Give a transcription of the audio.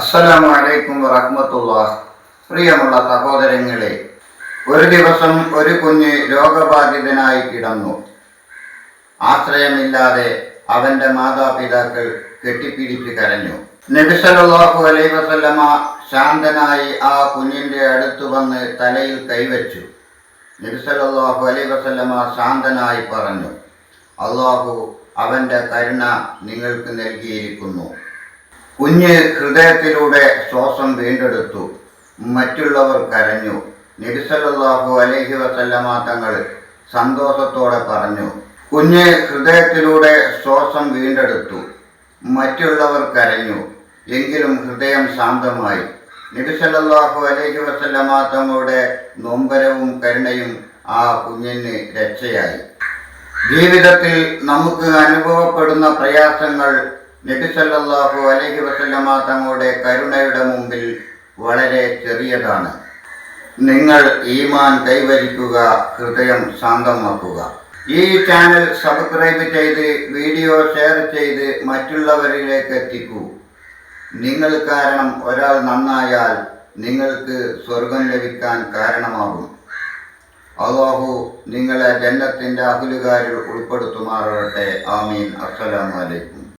അസ്സലാമു അലൈക്കും വറഹ്മത്തുള്ള. പ്രിയമുള്ള സഹോദരങ്ങളെ ഒരു ദിവസം ഒരു കുഞ്ഞ് രോഗബാധിതനായി കിടന്നു. ആശ്രയമില്ലാതെ അവന്റെ മാതാപിതാക്കൾ കെട്ടിപ്പിടിച്ച് കരഞ്ഞു. നബിസലാഹു അലൈ വസല്ലമ ശാന്തനായി ആ കുഞ്ഞിന്റെ അടുത്തു വന്ന് തലയിൽ കൈവച്ചു. നബിസലാഹു അലൈ വസല്ലമ ശാന്തനായി പറഞ്ഞു അള്ളാഹു അവന്റെ കരുണ നിങ്ങൾക്ക് നൽകിയിരിക്കുന്നു. കുഞ്ഞ് ഹൃദയത്തിലൂടെ ശ്വാസം വീണ്ടെടുത്തു. മറ്റുള്ളവർ കരഞ്ഞു. നബിസല്ലാഹു അലഹി വസല്ലമ തങ്ങൾ സന്തോഷത്തോടെ പറഞ്ഞു കുഞ്ഞ് ഹൃദയത്തിലൂടെ ശ്വാസം വീണ്ടെടുത്തു. മറ്റുള്ളവർ കരഞ്ഞു. എങ്കിലും ഹൃദയം ശാന്തമായി. നബിസല്ലാഹു അലഹി വസല്ലമ തങ്ങളുടെ നൊമ്പരവും കരുണയും ആ കുഞ്ഞിന് രക്ഷയായി. ജീവിതത്തിൽ നമുക്ക് അനുഭവപ്പെടുന്ന പ്രയാസങ്ങൾ നബിസല്ലാഹു അലഹി വസല്ലമ തങ്ങളുടെ കരുണയുടെ മുമ്പിൽ വളരെ ചെറിയതാണ്. നിങ്ങൾ ഈമാൻ കൈവരിക്കുക ഹൃദയം ശാന്തമാക്കുക ഈ ചാനൽ സബ്സ്ക്രൈബ് ചെയ്ത് വീഡിയോ ഷെയർ ചെയ്ത് മറ്റുള്ളവരിലേക്ക് എത്തിക്കൂ. നിങ്ങൾ കാരണം ഒരാൾ നന്നായാൽ നിങ്ങൾക്ക് സ്വർഗം ലഭിക്കാൻ കാരണമാകും. അള്ളാഹു നിങ്ങളെ ജന്നത്തിന്റെ അഖിലുകാരിൽ ഉൾപ്പെടുത്തുമാറട്ടെ ആമീൻ. അസ്സലാമു അലൈക്കും.